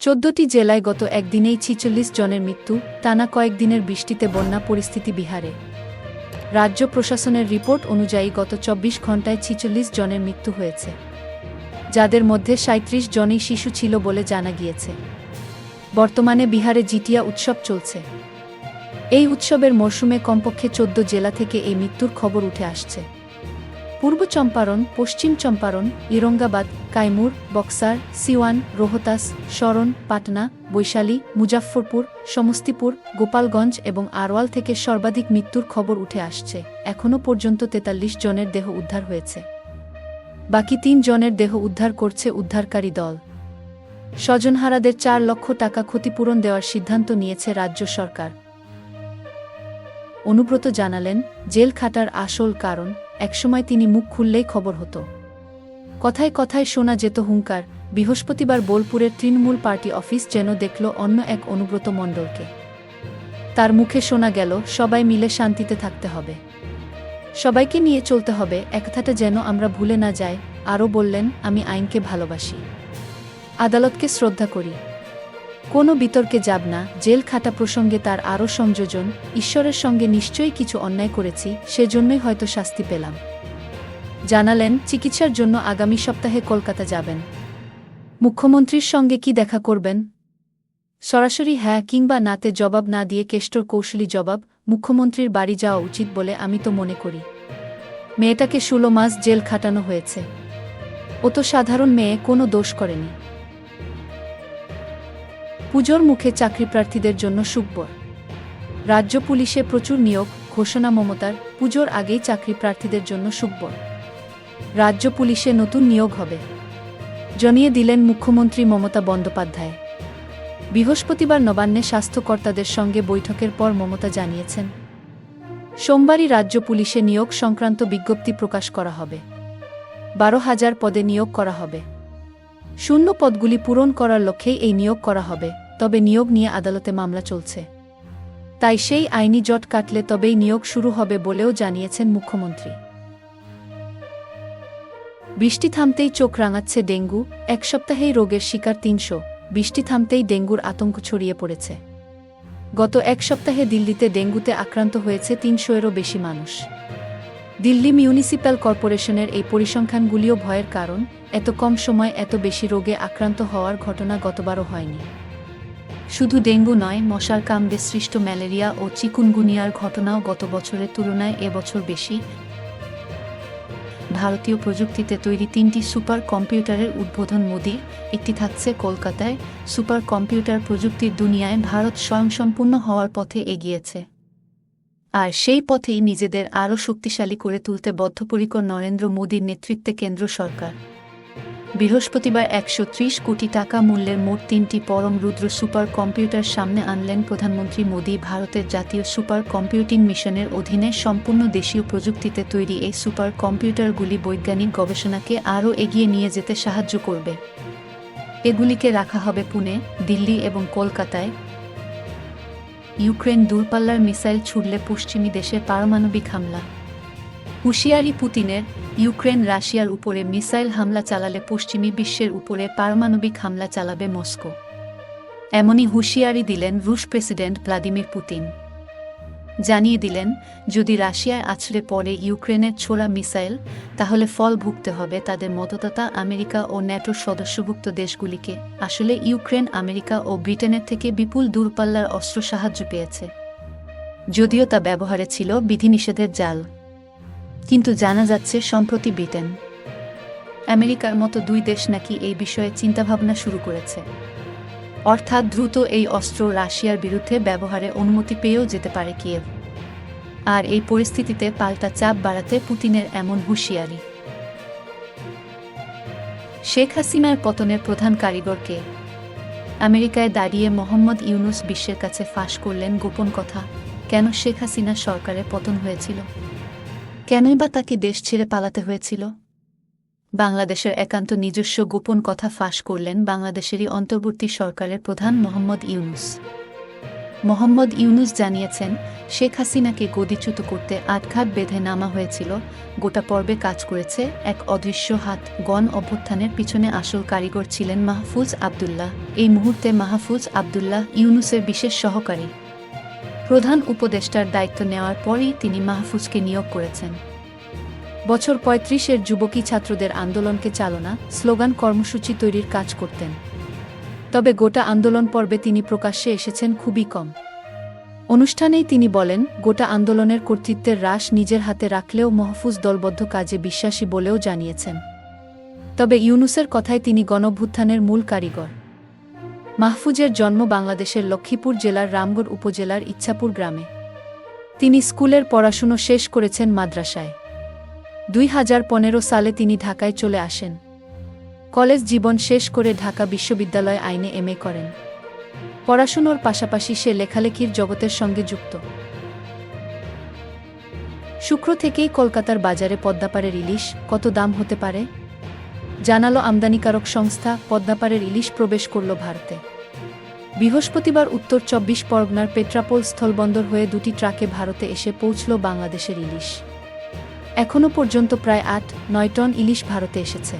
চোদ্দটি জেলায় গত একদিনেই ছিচল্লিশ জনের মৃত্যু, টানা কয়েকদিনের বৃষ্টিতে বন্যা পরিস্থিতি বিহারে। রাজ্য প্রশাসনের রিপোর্ট অনুযায়ী গত চব্বিশ ঘণ্টায় ছিচল্লিশ জনের মৃত্যু হয়েছে। যাদের মধ্যে সাঁত্রিশ জনই শিশু ছিল বলে জানা গিয়েছে। বর্তমানে বিহারে জিটিয়া উৎসব চলছে। এই উৎসবের মরশুমে কমপক্ষে চোদ্দ জেলা থেকে এই মৃত্যুর খবর উঠে আসছে। পূর্ব চম্পারণ, পশ্চিম চম্পারণ, ইরঙ্গাবাদ, কাইমুর, বক্সার, সিওয়ান, রোহতাস, শরণ, পাটনা, বৈশালী, মুজাফফরপুর, সমস্তিপুর, গোপালগঞ্জ এবং আরওয়াল থেকে সর্বাধিক মৃত্যুর খবর উঠে আসছে। এখনও পর্যন্ত তেতাল্লিশ জনের দেহ উদ্ধার হয়েছে। বাকি তিন জনের দেহ উদ্ধার করছে উদ্ধারকারী দল। স্বজনহারাদের চার লক্ষ টাকা ক্ষতিপূরণ দেওয়ার সিদ্ধান্ত নিয়েছে রাজ্য সরকার। অনুব্রত জানালেন, জেল খাটার আসল কারণ একসময় তিনি মুখ খুললেই খবর হতো। কথায় কথায় শোনা যেত হুঙ্কার, বৃহস্পতিবার বোলপুরের তৃণমূল পার্টি অফিস যেন দেখল অন্য এক অনুব্রত মণ্ডলকে। তার মুখে শোনা গেল, সবাই মিলে শান্তিতে থাকতে হবে। সবাইকে নিয়ে চলতে হবে, একথাটা যেন আমরা ভুলে না যাই, আরও বললেন, আমি আইনকে ভালোবাসি। আদালতকে শ্রদ্ধা করি। কোনো বিতর্কে যাব না, জেল খাটা প্রসঙ্গে তার আরও সংযোজন, ঈশ্বরের সঙ্গে নিশ্চয়ই কিছু অন্যায় করেছি, সেজন্যই হয়তো শাস্তি পেলাম। জানালেন, চিকিৎসার জন্য আগামী সপ্তাহে কলকাতা যাবেন। মুখ্যমন্ত্রীর সঙ্গে কি দেখা করবেন? সরাসরি হ্যাঁ কিংবা নাতে জবাব না দিয়ে কেষ্টর কৌশলী জবাব, মুখ্যমন্ত্রীর বাড়ি যাওয়া উচিত বলে আমি তো মনে করি। মেয়েটাকে ষোলো মাস জেল খাটানো হয়েছে। ও তো সাধারণ মেয়ে কোনো দোষ করেনি। পুজোর মুখে চাকরি প্রার্থীদের জন্য সুখবর। রাজ্য পুলিশে প্রচুর নিয়োগ, ঘোষণা মমতার, পুজোর আগেই চাকরি প্রার্থীদের জন্য সুখবর। রাজ্য পুলিশে নতুন নিয়োগ হবে। জানিয়ে দিলেন মুখ্যমন্ত্রী মমতা বন্দ্যোপাধ্যায়। বৃহস্পতিবার নবান্নে স্বাস্থ্যকর্তাদের সঙ্গে বৈঠকের পর মমতা জানিয়েছেন, সোমবারই রাজ্য পুলিশে নিয়োগ সংক্রান্ত বিজ্ঞপ্তি প্রকাশ করা হবে। বারো হাজার পদে নিয়োগ করা হবে। শূন্য পদগুলি পূরণ করার লক্ষ্যেই এই নিয়োগ করা হবে, তবে নিয়োগ নিয়ে আদালতে মামলা চলছে। তাই সেই আইনি জট কাটলে তবেই নিয়োগ শুরু হবে বলেও জানিয়েছেন মুখ্যমন্ত্রী। বৃষ্টি থামতেই চোখ রাঙাচ্ছে ডেঙ্গু, এক সপ্তাহেই রোগের শিকার তিনশো, বৃষ্টি থামতেই ডেঙ্গুর আতঙ্ক ছড়িয়ে পড়েছে। গত এক সপ্তাহে দিল্লিতে ডেঙ্গুতে আক্রান্ত হয়েছে তিনশো এরও বেশি মানুষ। দিল্লি মিউনিসিপ্যাল কর্পোরেশনের এই পরিসংখ্যানগুলিও ভয়ের কারণ, এত কম সময় এত বেশি রোগে আক্রান্ত হওয়ার ঘটনা গতবারও হয়নি। শুধু ডেঙ্গু নয়, মশার কামড়ে সৃষ্ট ম্যালেরিয়া ও চিকুনগুনিয়ার ঘটনাও গত বছরের তুলনায় এবছর বেশি। ভারতীয় প্রযুক্তিতে তৈরি তিনটি সুপার কম্পিউটারের উদ্বোধন মোদির একটি থাকছে কলকাতায়। সুপার কম্পিউটার প্রযুক্তির দুনিয়ায় ভারত স্বয়ংসম্পূর্ণ হওয়ার পথে এগিয়েছে। আর সেই পথেই নিজেদের আরও শক্তিশালী করে তুলতে বদ্ধপরিকর নরেন্দ্র মোদীর নেতৃত্বে কেন্দ্র সরকার। বৃহস্পতিবার একশো ত্রিশ কোটি টাকা মূল্যের মোট তিনটি পরম রুদ্র সুপার কম্পিউটার সামনে আনলেন প্রধানমন্ত্রী মোদী ভারতের জাতীয় সুপার কম্পিউটিং মিশনের অধীনে সম্পূর্ণ দেশীয় প্রযুক্তিতে তৈরি এই সুপার কম্পিউটারগুলি বৈজ্ঞানিক গবেষণাকে আরও এগিয়ে নিয়ে যেতে সাহায্য করবে। এগুলিকে রাখা হবে পুনে, দিল্লি এবং কলকাতায় ইউক্রেন দূরপাল্লার মিসাইল ছুড়লে পশ্চিমী দেশে পারমাণবিক হামলা। হুঁশিয়ারি পুতিনের, ইউক্রেন রাশিয়ার উপরে মিসাইল হামলা চালালে পশ্চিমী বিশ্বের উপরে পারমাণবিক হামলা চালাবে মস্কো। এমনই হুঁশিয়ারি দিলেন রুশ প্রেসিডেন্ট ভ্লাদিমির পুতিন। জানিয়ে দিলেন, যদি রাশিয়ায় আছড়ে পড়ে ইউক্রেনের ছোড়া মিসাইল, তাহলে ফল ভুগতে হবে তাদের মতদাতা আমেরিকা ও ন্যাটোর সদস্যভুক্ত দেশগুলিকে। আসলে ইউক্রেন আমেরিকা ও ব্রিটেনের থেকে বিপুল দূরপাল্লার অস্ত্র সাহায্য পেয়েছে। যদিও তা ব্যবহারে ছিল বিধিনিষেধের জাল। কিন্তু জানা যাচ্ছে সম্প্রতি ব্রিটেন। আমেরিকার মতো দুই দেশ নাকি এই বিষয়ে চিন্তাভাবনা শুরু করেছে। অর্থাৎ দ্রুত এই অস্ত্র রাশিয়ার বিরুদ্ধে ব্যবহারে অনুমতি পেয়েও যেতে পারে কিয়েভ। আর এই পরিস্থিতিতে পাল্টা চাপ বাড়াতে পুতিনের এমন হুঁশিয়ারি। শেখ হাসিনার পতনের প্রধান কারিগরকে আমেরিকায় দাঁড়িয়ে মোহাম্মদ ইউনুস বিশ্বের কাছে ফাঁস করলেন গোপন কথা, কেন শেখ হাসিনার সরকারের পতন হয়েছিল? কেনই বা তাকে দেশ ছেড়ে পালাতে হয়েছিল? বাংলাদেশের একান্ত নিজস্ব গোপন কথা ফাঁস করলেন বাংলাদেশেরই অন্তর্বর্তী সরকারের প্রধান মোহাম্মদ ইউনুস। মোহাম্মদ ইউনুস জানিয়েছেন, শেখ হাসিনাকে গদিচ্যুত করতে আটঘাট বেঁধে নামা হয়েছিল। গোটা পর্বে কাজ করেছে এক অদৃশ্য হাত। গণ অভ্যুত্থানের পিছনে আসল কারিগর ছিলেন মাহফুজ আবদুল্লাহ। এই মুহূর্তে মাহফুজ আবদুল্লাহ ইউনুসের বিশেষ সহকারী। প্রধান উপদেষ্টার দায়িত্ব নেওয়ার পরই তিনি মাহফুজকে নিয়োগ করেছেন। বছর পঁয়ত্রিশের যুবকী ছাত্রদের আন্দোলনকে চালনা, স্লোগান কর্মসূচি তৈরির কাজ করতেন। তবে গোটা আন্দোলন পর্বে তিনি প্রকাশ্যে এসেছেন খুবই কম। অনুষ্ঠানেই তিনি বলেন, গোটা আন্দোলনের কর্তৃত্বের হ্রাস নিজের হাতে রাখলেও মহফুজ দলবদ্ধ কাজে বিশ্বাসী বলেও জানিয়েছেন। তবে ইউনুসের কথায় তিনি গণভ্যুত্থানের মূল কারিগর। মাহফুজের জন্ম বাংলাদেশের লক্ষ্মীপুর জেলার রামগড় উপজেলার ইচ্ছাপুর গ্রামে। তিনি স্কুলের পড়াশুনো শেষ করেছেন মাদ্রাসায়। দুই হাজার পনেরো সালে তিনি ঢাকায় চলে আসেন। কলেজ জীবন শেষ করে ঢাকা বিশ্ববিদ্যালয় আইনে এমএ করেন। পড়াশুনোর পাশাপাশি সে লেখালেখির জগতের সঙ্গে যুক্ত। শুক্র থেকেই কলকাতার বাজারে পদ্মাপাড়ের ইলিশ কত দাম হতে পারে? জানালো আমদানিকারক সংস্থা, পদ্মাপাড়ের ইলিশ প্রবেশ করল ভারতে। বৃহস্পতিবার উত্তর চব্বিশ পরগনার পেট্রাপোল স্থলবন্দর হয়ে দুটি ট্রাকে ভারতে এসে পৌঁছল বাংলাদেশের ইলিশ। এখনও পর্যন্ত প্রায় আট, নয় টন ইলিশ ভারতে এসেছে।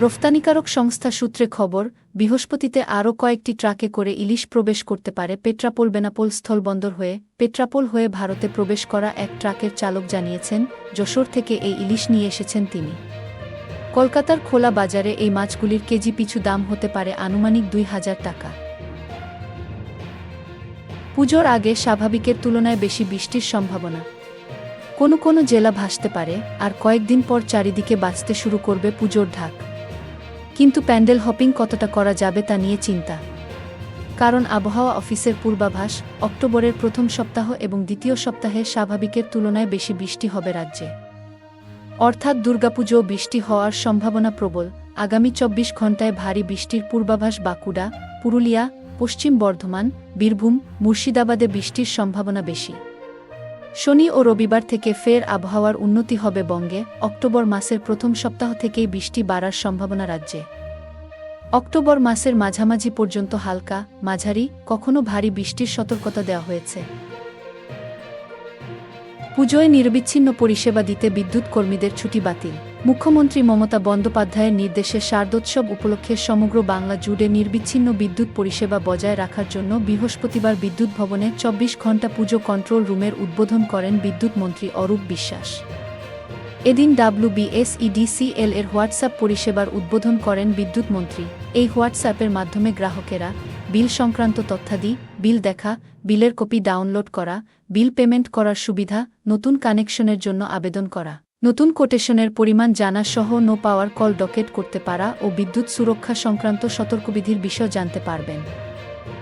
রফতানিকারক সংস্থা সূত্রে খবর, বৃহস্পতিতে আরও কয়েকটি ট্রাকে করে ইলিশ প্রবেশ করতে পারে পেট্রাপোল বেনাপোল স্থলবন্দর হয়ে। পেট্রাপোল হয়ে ভারতে প্রবেশ করা এক ট্রাকের চালক জানিয়েছেন, যশোর থেকে এই ইলিশ নিয়ে এসেছেন তিনি। কলকাতার খোলা বাজারে এই মাছগুলির কেজি পিছু দাম হতে পারে আনুমানিক দুই হাজার টাকা। পুজোর আগে স্বাভাবিকের তুলনায় বেশি বৃষ্টির সম্ভাবনা। কোনো কোনো জেলা ভাসতে পারে আর কয়েকদিন পর চারিদিকে বাঁচতে শুরু করবে পুজোর ঢাক। কিন্তু প্যান্ডেল হপিং কতটা করা যাবে তা নিয়ে চিন্তা। কারণ আবহাওয়া অফিসের পূর্বাভাস, অক্টোবরের প্রথম সপ্তাহ এবং দ্বিতীয় সপ্তাহে স্বাভাবিকের তুলনায় বেশি বৃষ্টি হবে রাজ্যে। অর্থাৎ দুর্গাপুজো বৃষ্টি হওয়ার সম্ভাবনা প্রবল। আগামী চব্বিশ ঘণ্টায় ভারী বৃষ্টির পূর্বাভাস বাঁকুড়া, পুরুলিয়া, পশ্চিম বর্ধমান, বীরভূম, মুর্শিদাবাদে বৃষ্টির সম্ভাবনা বেশি। শনি ও রবিবার থেকে ফের আবহাওয়ার উন্নতি হবে বঙ্গে, অক্টোবর মাসের প্রথম সপ্তাহ থেকেই বৃষ্টি বাড়ার সম্ভাবনা রাজ্যে। অক্টোবর মাসের মাঝামাঝি পর্যন্ত হালকা, মাঝারি, কখনো ভারী বৃষ্টির সতর্কতা দেওয়া হয়েছে। পুজোয় নির্বিচ্ছিন্ন পরিষেবা দিতে বিদ্যুৎ কর্মীদের ছুটি বাতিল। মুখ্যমন্ত্রী মমতা বন্দ্যোপাধ্যায়ের নির্দেশে শারদোৎসব উপলক্ষে সমগ্র বাংলা জুড়ে নির্বিচ্ছিন্ন বিদ্যুৎ পরিষেবা বজায় রাখার জন্য বৃহস্পতিবার বিদ্যুৎ ভবনে চব্বিশ ঘণ্টা পুজো কন্ট্রোল রুমের উদ্বোধন করেন বিদ্যুৎ মন্ত্রী অরূপ বিশ্বাস। এদিন ডাব্লুবিএসইডিসিএল এর হোয়াটসঅ্যাপ পরিষেবার উদ্বোধন করেন বিদ্যুৎ মন্ত্রী। এই হোয়াটসঅ্যাপের মাধ্যমে গ্রাহকেরা বিল সংক্রান্ত তথ্যাদি, বিল দেখা, বিলের কপি ডাউনলোড করা, বিল পেমেন্ট করার সুবিধা, নতুন কানেকশনের জন্য আবেদন করা। নতুন কোটেশনের পরিমাণ জানা সহ নো পাওয়ার কল ডকেট করতে পারা ও বিদ্যুৎ সুরক্ষা সংক্রান্ত সতর্কবিধির বিষয় জানতে পারবেন।